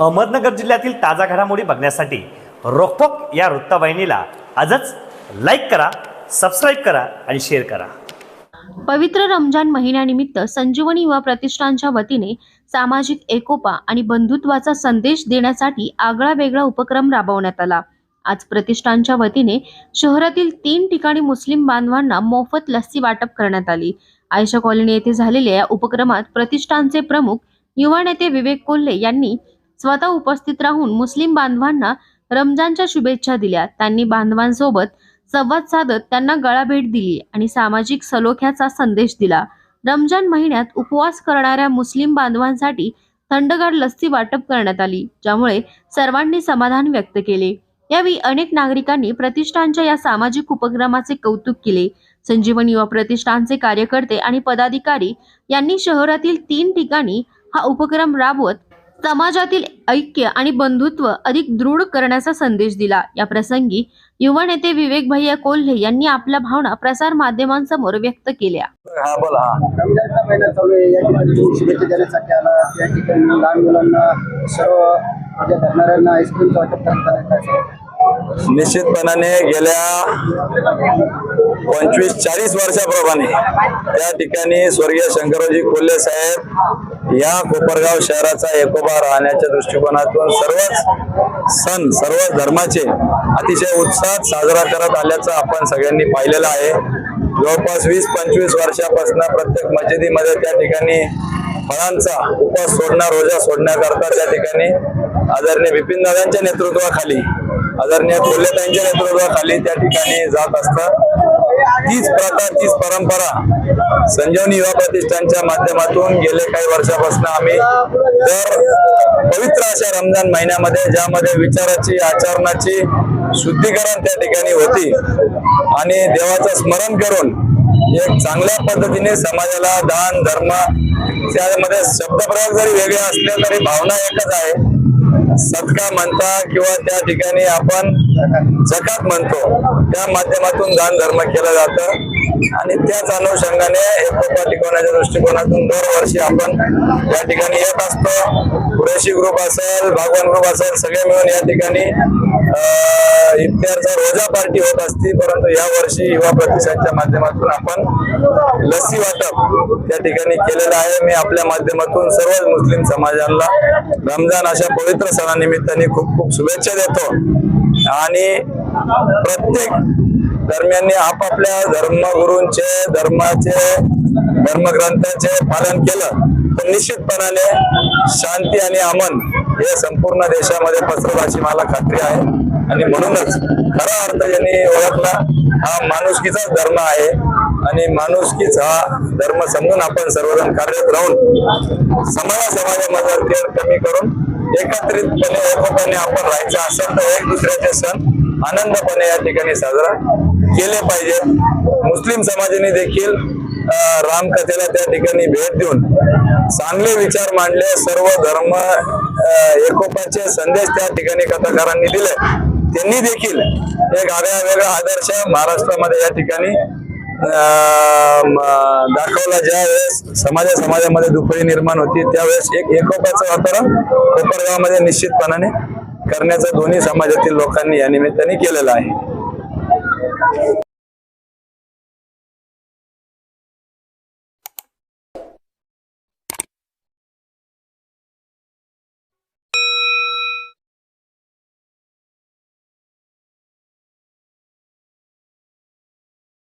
अहमदनगर जिल्ह्यातील ताजा घडामोडी बघण्यासाठी रोकटोक या वृत्तवाहिनीला आजच लाईक करा सबस्क्राईब करा आणि शेअर करा. पवित्र रमजान महिन्यानिमित्त संजीवनी युवा प्रतिष्ठानच्या वतीने सामाजिक एकोपा आणि बंधुत्वाचा संदेश देण्यासाठी आगळा वेगळा उपक्रम राबवण्यात आला. आज प्रतिष्ठानच्या वतीने शहरातील तीन ठिकाणी मुस्लिम बांधवांना मोफत लस्सी वाटप करण्यात आली. आयशा कॉलनी येथे झालेल्या या उपक्रमात प्रतिष्ठानचे प्रमुख युवा नेते विवेक कोल्हे यांनी स्वतः उपस्थित राहून मुस्लिम बांधवांना रमजानच्या शुभेच्छा दिल्या. त्यांनी बांधवांसोबत संवाद साधत त्यांना गळाभेट दिली आणि सामाजिक सलोख्याचा संदेश दिला. रमजान महिन्यात उपवास करणाऱ्या मुस्लिम बांधवांसाठी थंडगार लस्सी वाटप करण्यात आली ज्यामुळे सर्वांनी समाधान व्यक्त केले. यावेळी अनेक नागरिकांनी प्रतिष्ठानच्या या सामाजिक उपक्रमाचे कौतुक केले. संजीवन युवा प्रतिष्ठानचे कार्यकर्ते आणि पदाधिकारी यांनी शहरातील तीन ठिकाणी हा उपक्रम राबवत समाजातील ऐक्य आणि बंधुत्व अधिक दृढ करण्याचा संदेश दिला या प्रसंगी युवा नेते विवेक भैया कोल्हे यांनी आपल्या भावना प्रसार माध्यमांसमोर व्यक्त केल्या लहान मुलांना सर्व धरणाऱ्यांना वाटप करताना? निश्चितपणाने गेल्या पंचवीस चाळीस वर्षाप्रमाणे त्या ठिकाणी स्वर्गीय शंकररावजी कोल्हे साहेब या कोपरगाव शहराचा एकोबा राहण्याच्या दृष्टिकोनातून सर्वच सण सर्व धर्माचे अतिशय उत्साहात साजरा करत आल्याचं आपण सगळ्यांनी पाहिलेलं आहे. जवळपास वीस पंचवीस वर्षापासून प्रत्येक मशिदीमध्ये त्या ठिकाणी फळांचा उपास सोडणार रोजा सोडण्याकरता त्या ठिकाणी आदरणीय बिपिन दादांच्या नेतृत्वाखाली आदरणीय कोल्हेताईंच्या नेतृत्वाखाली त्या ठिकाणी जात असतं. तीच प्रथा तीच परंपरा संजीवनी युवा प्रतिष्ठानच्या माध्यमातून गेले काही वर्षापासून आम्ही दर पवित्र अशा रमजान महिन्यामध्ये ज्यामध्ये विचाराची आचरणाची शुद्धीकरण त्या ठिकाणी होती. आणि देवाचं स्मरण करून एक चांगल्या पद्धतीने समाजाला दान धर्म त्यामध्ये शब्दप्रयोग जरी वेगळे असले तरी भावना एकच आहे. सत्का म्हणता किंवा त्या ठिकाणी आपण जकात म्हणतो. त्या माध्यमातून दान धर्म केलं जातं. आणि त्याच अनुषंगाने एकोपा टिकवण्याच्या दृष्टिकोनातून दरवर्षी आपण या ठिकाणी येत असतो. कुरेशी ग्रुप असेल भागवान ग्रुप असेल सगळे मिळून या ठिकाणी इत्याचा इफ्तारचा रोजा पार्टी होत असती. परंतु या वर्षी युवा प्रतिष्ठानच्या माध्यमातून आपण लस्सी वाटप त्या ठिकाणी केलेलं आहे. मी आपल्या माध्यमातून सर्व मुस्लिम समाजाला रमजान अशा पवित्र सणानिमित्ताने खूप खूप शुभेच्छा देतो. आणि प्रत्येक दरम्यानने आपापल्या धर्मगुरूंचे धर्माचे धर्मग्रंथाचे पालन केलं तर निश्चितपणाने शांती आणि अमन हे संपूर्ण देशामध्ये पसरत अशी मला खात्री आहे. आणि म्हणूनच खरा अर्थ ज्यांनी ओळखला हा माणुसकीचाच धर्म आहे. आणि माणुसकीच हा धर्म समजून आपण सर्वजण कार्यरत राहून समाजा समाजामध्ये तेल कमी करून एकत्रितपणे एकोपाने आपण राहायचं असेल तर एक दुसऱ्याचे सण आनंदपणे या ठिकाणी साजरा केले पाहिजे मुस्लिम समाजाने देखील अं, रामकथेला त्या ठिकाणी भेट देऊन चांगले विचार मांडले. सर्व धर्म एकोपाचे संदेश त्या ठिकाणी कथाकारांनी दिले. त्यांनी देखील एक आगळा वेगळा आदर्श महाराष्ट्रामध्ये या ठिकाणी दाखवला ज्या वेळेस समाजा समाजामध्ये दुपळी निर्माण होती त्यावेळेस एक एकोपाचं वातावरण कोपरगावमध्ये निश्चितपणाने करण्याचं दोन्ही समाजातील लोकांनी या निमित्ताने केलेलं आहे.